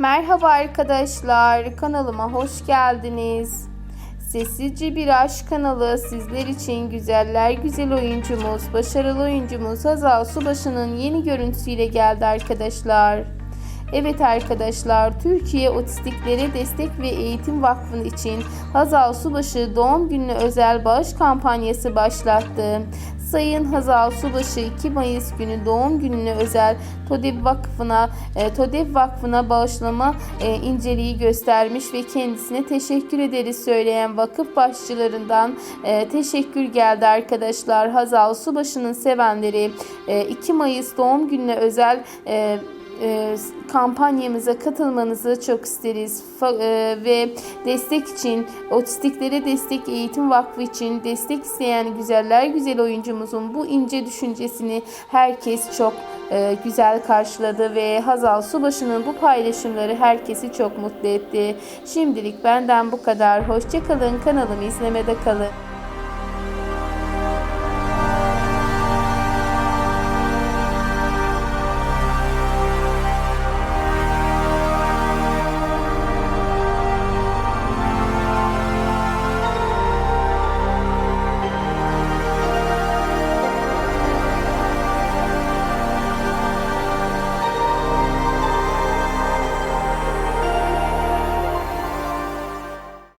Merhaba arkadaşlar, kanalıma hoş geldiniz. Sessizce bir aşk kanalı sizler için güzeller güzel oyuncumuz, başarılı oyuncumuz Hazal Subaşı'nın yeni görüntüsüyle geldi arkadaşlar. Evet arkadaşlar, Türkiye Otistiklere Destek ve Eğitim Vakfı için Hazal Subaşı doğum gününe özel bağış kampanyası başlattı. Sayın Hazal Subaşı 2 Mayıs günü doğum gününe özel TODEV Vakfı'na e, TODEV Vakfı'na bağışlama e, inceliği göstermiş ve kendisine teşekkür ederiz söyleyen vakıf başçılarından e, teşekkür geldi arkadaşlar. Hazal Subaşı'nın sevenleri e, 2 Mayıs doğum gününe özel e, e, kampanyamıza katılmanızı çok isteriz Fa- e, ve destek için Otistiklere Destek Eğitim Vakfı için destek isteyen güzeller güzel oyuncumuzun bu ince düşüncesini herkes çok e, güzel karşıladı ve Hazal Subaşı'nın bu paylaşımları herkesi çok mutlu etti. Şimdilik benden bu kadar. Hoşçakalın. Kanalımı izlemede kalın.